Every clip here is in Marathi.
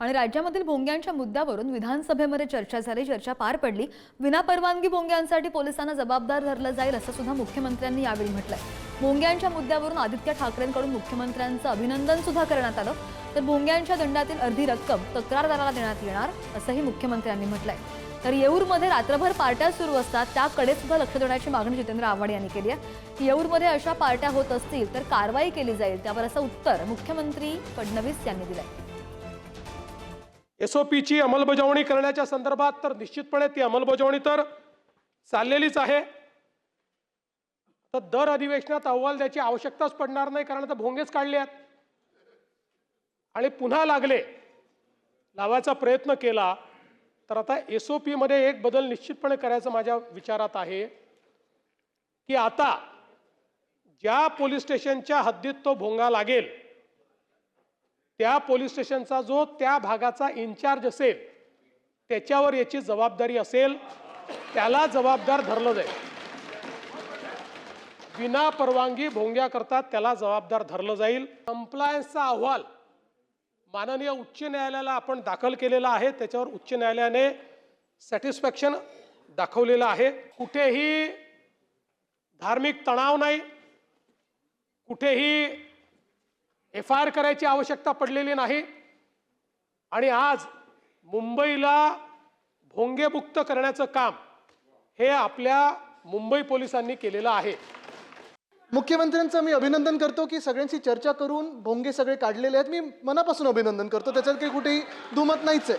आणि राज्यामधील भोंग्यांच्या मुद्द्यावरून विधानसभेमध्ये चर्चा झाली. चर्चा पार पडली. विनापरवानगी भोंग्यांसाठी पोलिसांना जबाबदार धरलं जाईल असं सुद्धा मुख्यमंत्र्यांनी यावेळी म्हटलंय. भोंग्यांच्या मुद्द्यावरून आदित्य ठाकरेंकडून मुख्यमंत्र्यांचं अभिनंदन सुद्धा करण्यात आलं. तर भोंग्यांच्या दंडातील अर्धी रक्कम तक्रारदाराला देण्यात येणार असंही मुख्यमंत्र्यांनी म्हटलंय. तर येऊरमध्ये रात्रभर पार्ट्या सुरू असतात त्याकडे सुद्धा लक्ष देण्याची मागणी जितेंद्र आव्हाड यांनी केली आहे. येऊरमध्ये अशा पार्ट्या होत असतील तर कारवाई केली जाईल त्यावर असं उत्तर मुख्यमंत्री फडणवीस यांनी दिलंय. एस ओ पीची अंमलबजावणी करण्याच्या संदर्भात तर निश्चितपणे ती अंमलबजावणी तर चाललेलीच आहे. तर दर अधिवेशनात अहवाल द्यायची आवश्यकताच पडणार नाही कारण आता भोंगेच काढले आहेत. आणि पुन्हा लागले लावायचा प्रयत्न केला तर आता एस ओ पीमध्ये एक बदल निश्चितपणे करायचं माझ्या विचारात आहे की आता ज्या पोलीस स्टेशनच्या हद्दीत तो भोंगा लागेल त्या पोलीस स्टेशनचा जो त्या भागाचा इन्चार्ज असेल त्याच्यावर याची जबाबदारी असेल त्याला जबाबदार धरलं जाईल. विना परवानगी भोंग्या करतात त्याला जबाबदार धरलं जाईल. कम्प्लायन्सचा अहवाल माननीय उच्च न्यायालयाला आपण दाखल केलेला आहे त्याच्यावर उच्च न्यायालयाने सॅटिस्फॅक्शन दाखवलेलं आहे. कुठेही धार्मिक तणाव नाही कुठेही एफ आय आर करायची आवश्यकता पडलेली नाही. आणि आज मुंबईला भोंगेमुक्त करण्याचं काम हे आपल्या मुंबई पोलिसांनी केलेलं आहे. मुख्यमंत्र्यांचं मी अभिनंदन करतो की सगळ्यांशी चर्चा करून भोंगे सगळे काढलेले आहेत. मी मनापासून अभिनंदन करतो. त्याच्यात काही कुठेही दुमत नाहीच आहे.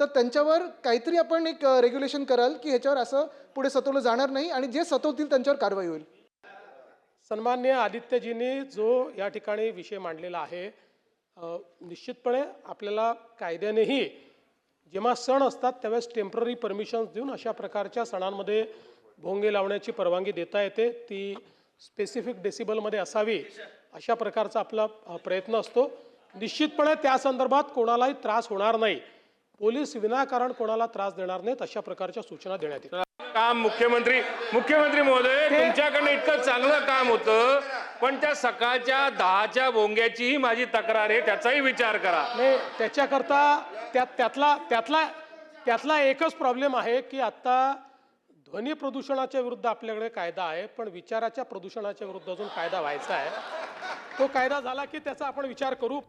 तर त्यांच्यावर काहीतरी आपण एक रेग्युलेशन कराल की ह्याच्यावर असं पुढे सतवलं जाणार नाही आणि जे सतवतील त्यांच्यावर कारवाई होईल. सन्मान्य आदित्यजींनी जो या ठिकाणी विषय मांडलेला आहे निश्चितपणे आपल्याला कायद्यानेही जेव्हा सण असतात त्यावेळेस टेंपररी परमिशन्स देऊन अशा प्रकारच्या सणांमध्ये भोंगे लावण्याची परवानगी देता येते. ती स्पेसिफिक डेसिबलमध्ये असावी अशा प्रकारचा आपला प्रयत्न असतो. निश्चितपणे त्या संदर्भात कोणालाही त्रास होणार नाही. पोलीस विनाकारण कोणाला त्रास देणार नाहीत अशा प्रकारच्या सूचना देण्यात येतील काम मुख्यमंत्री मुख्यमंत्री महोदय तुमच्याकडनं इतकं चांगलं काम होतं पण त्या सकाळच्या दहाच्या भोंग्याचीही माझी तक्रार आहे त्याचाही विचार करा. नाही त्याच्याकरता त्यात त्यातला त्यातला त्यातला एकच प्रॉब्लेम आहे की आता ध्वनी प्रदूषणाच्या विरुद्ध आपल्याकडे कायदा आहे पण विचाराच्या प्रदूषणाच्या विरुद्ध अजून कायदा व्हायचा आहे. तो कायदा झाला की त्याचा आपण विचार करू.